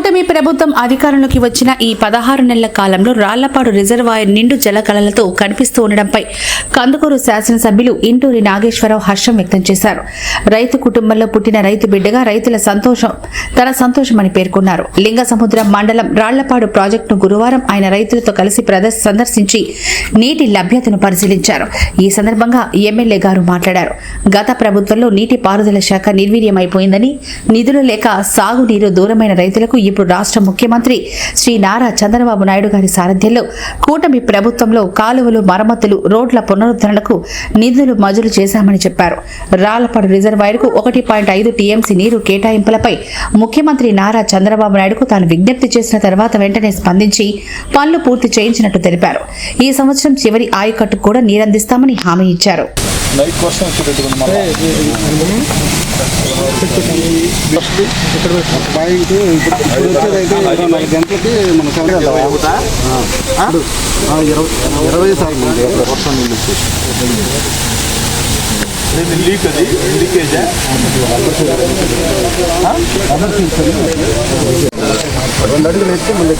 కూటమి ప్రభుత్వం అధికారంలోకి వచ్చిన ఈ పదహారు నెలల కాలంలో రాళ్ళపాడు రిజర్వాయర్ నిండు జలకళలతో కనిపిస్తూ ఉండడంపై కందుకూరు శాసనసభ్యులు ఇంటూరి నాగేశ్వరరావు హర్షం వ్యక్తం చేశారు. రైతు కుటుంబంలో పుట్టిన రైతు బిడ్డగా రైతుల సంతోషం తన సంతోషమని పేర్కొన్నారు. లింగసముద్రం మండలం రాళ్ళపాడు ప్రాజెక్టును గురువారం ఆయన రైతులతో కలిసి సందర్శించి నీటి లభ్యతను పరిశీలించారు. ఈ సందర్భంగా ఎమ్మెల్యే గారు మాట్లాడారు. గత ప్రభుత్వంలో నీటి పారుదల శాఖ నిర్వీర్యమైపోయిందని నిధులు లేక సాగునీరు దూరమైన రైతులకు ఇప్పుడు రాష్ట్ర ముఖ్యమంత్రి శ్రీ నారా చంద్రబాబు నాయుడు గారి సారథ్యంలో కూటమి ప్రభుత్వంలో కాలువలు మరమ్మతులు రోడ్ల పునరుద్ధరణకు నిధులు మజులు చేశామని చెప్పారు. రాళ్ళపాడు రిజర్వాయర్కు ఒకటి పాయింట్ ఐదు టీఎంసీ నీరు కేటాయింపులపై ముఖ్యమంత్రి నారా చంద్రబాబు నాయుడుకు తాను విజ్ఞప్తి చేసిన తర్వాత వెంటనే స్పందించి పనులు పూర్తి చేయించినట్టు తెలిపారు. ఈ సంవత్సరం చివరి ఆయకట్టు కూడా నీరందిస్తామని హామీ ఇచ్చారు. నైట్ కోసం వచ్చేటట్టుగా మళ్ళీ పాయింట్ ఇప్పుడు ఇప్పుడు వచ్చేదైతే ఇరవై నాలుగు గంటలకి మన సెలవు వెళ్తావా? ఆ? ఆ, ఇరవై ఇరవై సార్లు ఉంది అప్పుడు వర్షం నీళ్ళు వచ్చేసి. ఇది లీక్ అది లీకేజా రెండు అడుగులు ఎత్తి మళ్ళీ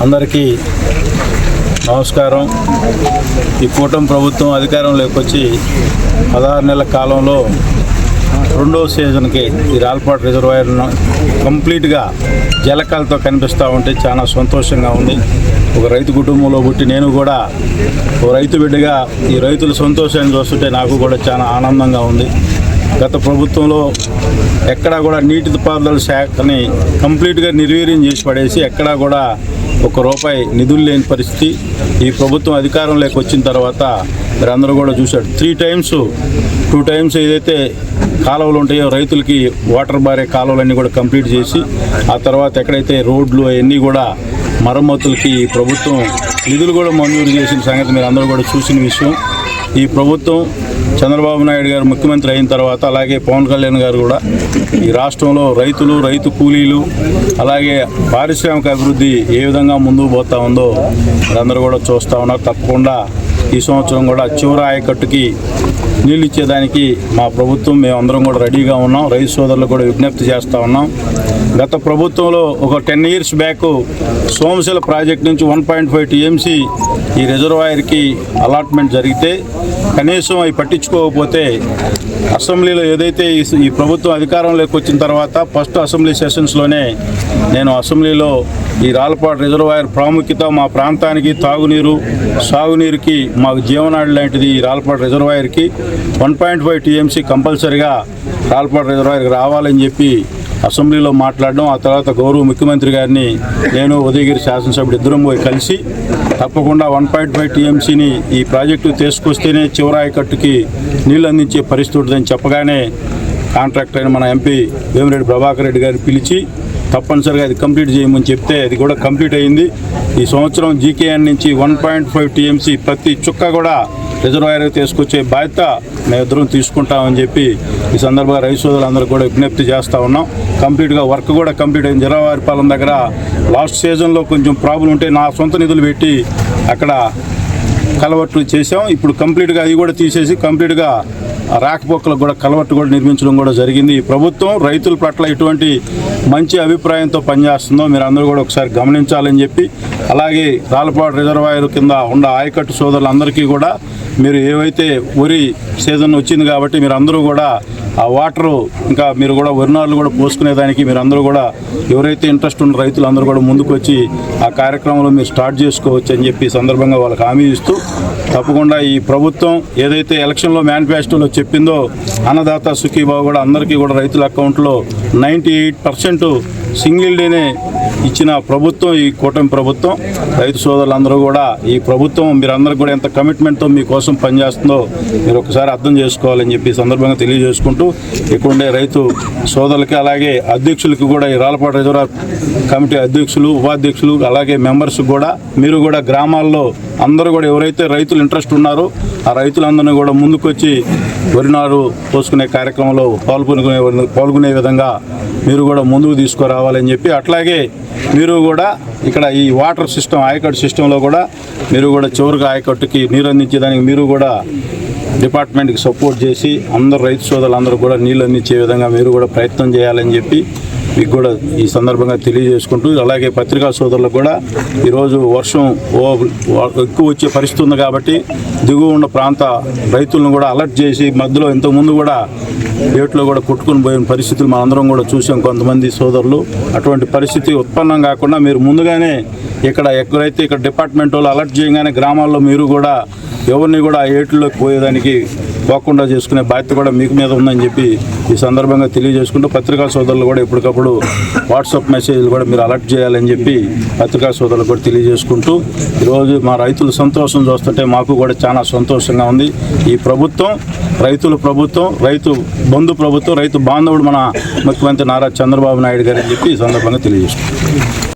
అందరికీ నమస్కారం. ఈ కూటమి ప్రభుత్వం అధికారంలోకి వచ్చి పదహారు నెలల కాలంలో రెండో సీజన్కి ఈ రాల్పాటు రిజర్వాయర్ను కంప్లీట్గా జలకాలతో కనిపిస్తూ ఉంటే చాలా సంతోషంగా ఉంది. ఒక రైతు కుటుంబంలో పుట్టి నేను కూడా ఒక రైతు బిడ్డగా ఈ రైతుల సంతోషాన్ని చూస్తుంటే నాకు కూడా చాలా ఆనందంగా ఉంది. గత ప్రభుత్వంలో ఎక్కడా కూడా నీటిపారుదల శాఖని కంప్లీట్గా నిర్వీర్యం చేసి పడేసి ఎక్కడా కూడా ఒక రూపాయి నిధులు లేని పరిస్థితి. ఈ ప్రభుత్వం అధికారంలోకి వచ్చిన తర్వాత మీరందరూ కూడా చూశారు. త్రీ టైమ్స్ టూ టైమ్స్ ఏదైతే కాలువలు ఉంటాయో రైతులకి వాటర్ బారే కాలువలన్నీ కూడా కంప్లీట్ చేసి ఆ తర్వాత ఎక్కడైతే రోడ్లు అవన్నీ కూడా మరమ్మతులకి ఈ ప్రభుత్వం నిధులు కూడా మంజూరు చేసిన సంగతి మీరు అందరూ కూడా చూసిన విషయం. ఈ ప్రభుత్వం చంద్రబాబు నాయుడు గారు ముఖ్యమంత్రి అయిన తర్వాత అలాగే పవన్ కళ్యాణ్ గారు కూడా ఈ రాష్ట్రంలో రైతులు రైతు కూలీలు అలాగే పారిశ్రామిక అభివృద్ధి ఏ విధంగా ముందుకు పోతా ఉందో అందరూ కూడా చూస్తూ ఉన్నారు. తప్పకుండా ఈ సంవత్సరం కూడా చివరి ఆయకట్టుకి నీళ్ళు ఇచ్చేదానికి మా ప్రభుత్వం మేమందరం కూడా రెడీగా ఉన్నాం. రైతు సోదరులు కూడా విజ్ఞప్తి చేస్తూ ఉన్నాం. గత ప్రభుత్వంలో ఒక ten years back Somasila project నుంచి వన్ పాయింట్ ఫైవ్ టీఎంసీ ఈ రిజర్వాయర్కి అలాట్మెంట్ జరిగితే కనీసం అవి పట్టించుకోకపోతే అసెంబ్లీలో ఏదైతే ఈ- ఈ ప్రభుత్వం అధికారంలోకి వచ్చిన తర్వాత ఫస్ట్ అసెంబ్లీ సెషన్స్లోనే నేను అసెంబ్లీలో ఈ రాళ్ళపాడు రిజర్వాయర్ ప్రాముఖ్యత మా ప్రాంతానికి తాగునీరు సాగునీరుకి మాకు జీవనాడి లాంటిది ఈ రాళ్ళపాడు రిజర్వాయర్కి. వన్ పాయింట్ ఫైవ్ టీఎంసీ కంపల్సరిగా రాళ్ళపాడు రిజర్వాయర్కి రావాలని చెప్పి అసెంబ్లీలో మాట్లాడడం ఆ తర్వాత గౌరవ ముఖ్యమంత్రి గారిని నేను ఉదయగిరి శాసనసభ్యుడు ఇద్దరం పోయి కలిసి తప్పకుండా వన్ పాయింట్ ఫైవ్ టీఎంసీని ఈ ప్రాజెక్టు తీసుకొస్తేనే చివరాయకట్టుకి నీళ్ళు అందించే పరిస్థితి ఉంటుందని చెప్పగానే కాంట్రాక్టర్ అయిన మన ఎంపీ వేమిరెడ్డి ప్రభాకర్ రెడ్డి గారిని పిలిచి తప్పనిసరిగా అది కంప్లీట్ చేయమని చెప్తే అది కూడా కంప్లీట్ అయింది. ఈ సంవత్సరం జీకేఎన్ నుంచి వన్ పాయింట్ ఫైవ్ టీఎంసీ ప్రతి చుక్క కూడా రిజర్వాయర్ తీసుకొచ్చే బాధ్యత మేమిద్దరం తీసుకుంటామని చెప్పి ఈ సందర్భంగా రైతు సోదరులందరూ కూడా విజ్ఞప్తి చేస్తూ ఉన్నాం. కంప్లీట్గా వర్క్ కూడా కంప్లీట్ అయింది. జరవారిపాలెం దగ్గర లాస్ట్ సీజన్లో కొంచెం ప్రాబ్లం ఉంటే నా సొంత నిధులు పెట్టి అక్కడ కలవట్లు చేసాం ఇప్పుడు కంప్లీట్గా అది కూడా తీసేసి కంప్లీట్గా రాకపోకలకు కూడా కలవట్టు కూడా నిర్మించడం కూడా జరిగింది. ఈ ప్రభుత్వం రైతుల పట్ల ఎటువంటి మంచి అభిప్రాయంతో పనిచేస్తుందో మీరు అందరూ కూడా ఒకసారి గమనించాలని చెప్పి అలాగే రాలపాడు రిజర్వాయర్ కింద ఉన్న ఆయకట్టు సోదరులందరికీ కూడా మీరు ఏవైతే వరి సీజన్ వచ్చింది కాబట్టి మీరు అందరూ కూడా ఆ వాటరు ఇంకా మీరు కూడా వరినాళ్ళు కూడా పోసుకునేదానికి మీరు అందరూ కూడా ఎవరైతే ఇంట్రెస్ట్ ఉన్న రైతులు అందరూ కూడా ముందుకు వచ్చి ఆ కార్యక్రమంలో మీరు స్టార్ట్ చేసుకోవచ్చు అని చెప్పి సందర్భంగా వాళ్ళకి హామీ ఇస్తూ తప్పకుండా ఈ ప్రభుత్వం ఏదైతే ఎలక్షన్లో మేనిఫెస్టోలో చెప్పిందో అన్నదాత సుఖీబాబు కూడా అందరికీ కూడా రైతుల అకౌంట్లో నైంటీ ఎయిట్ పర్సెంట్ సింగిల్ డేనే ఇచ్చిన ప్రభుత్వం ఈ కూటమి ప్రభుత్వం. రైతు సోదరులందరూ కూడా ఈ ప్రభుత్వం మీరందరూ కూడా ఎంత కమిట్మెంట్తో మీకోసం పనిచేస్తుందో మీరు ఒకసారి అర్థం చేసుకోవాలని చెప్పి సందర్భంగా తెలియజేసుకుంటూ ఇక్కడుండే రైతు సోదరులకి అలాగే అధ్యక్షులకి కూడా ఈ రాలపాడు రిజర్వ్ కమిటీ అధ్యక్షులు ఉపాధ్యక్షులు అలాగే మెంబర్స్ కూడా మీరు కూడా గ్రామాల్లో అందరూ కూడా ఎవరైతే రైతులు ఇంట్రెస్ట్ ఉన్నారో ఆ రైతులందరినీ కూడా ముందుకొచ్చి వరి నారు పోసుకునే కార్యక్రమంలో పాల్గొనుకునే పాల్గొనే విధంగా మీరు కూడా ముందుకు తీసుకురావాలని చెప్పి అట్లాగే మీరు కూడా ఇక్కడ ఈ వాటర్ సిస్టమ్ ఆయకట్టు సిస్టంలో కూడా మీరు కూడా చివరిగా ఆయకట్టుకి నీరు అందించేదానికి మీరు కూడా డిపార్ట్మెంట్కి సపోర్ట్ చేసి అందరు రైతు సోదరులందరూ కూడా నీళ్ళు అందించే విధంగా మీరు కూడా ప్రయత్నం చేయాలని చెప్పి మీకు కూడా ఈ సందర్భంగా తెలియజేసుకుంటూ అలాగే పత్రికా సోదరులకు కూడా ఈరోజు వర్షం ఓ ఎక్కువ వచ్చే పరిస్థితి ఉంది కాబట్టి దిగువ ఉన్న ప్రాంత రైతులను కూడా అలర్ట్ చేసి మధ్యలో ఇంతకుముందు కూడా గేట్లో కూడా కొట్టుకుని పోయిన పరిస్థితులు మనందరం కూడా చూసాం కొంతమంది సోదరులు. అటువంటి పరిస్థితి ఉత్పన్నం కాకుండా మీరు ముందుగానే ఇక్కడ ఎక్కడైతే ఇక్కడ డిపార్ట్మెంట్ వాళ్ళు అలర్ట్ చేయగానే గ్రామాల్లో మీరు కూడా ఎవరిని కూడా ఆ ఏట్లోకి పోయేదానికి పోకుండా చేసుకునే బాధ్యత కూడా మీకు మీద ఉందని చెప్పి ఈ సందర్భంగా తెలియజేసుకుంటూ పత్రికా సోదరులు కూడా ఎప్పటికప్పుడు వాట్సాప్ మెసేజ్లు కూడా మీరు అలర్ట్ చేయాలని చెప్పి పత్రికా సోదరులు కూడా తెలియజేసుకుంటూ ఈరోజు మా రైతుల సంతోషం చూస్తుంటే మాకు కూడా చాలా సంతోషంగా ఉంది. ఈ ప్రభుత్వం రైతుల ప్రభుత్వం రైతు బంధు ప్రభుత్వం రైతు బాంధవుడు మన ముఖ్యమంత్రి నారా చంద్రబాబు నాయుడు గారు అని చెప్పి ఈ సందర్భంగా తెలియజేసుకుంటాం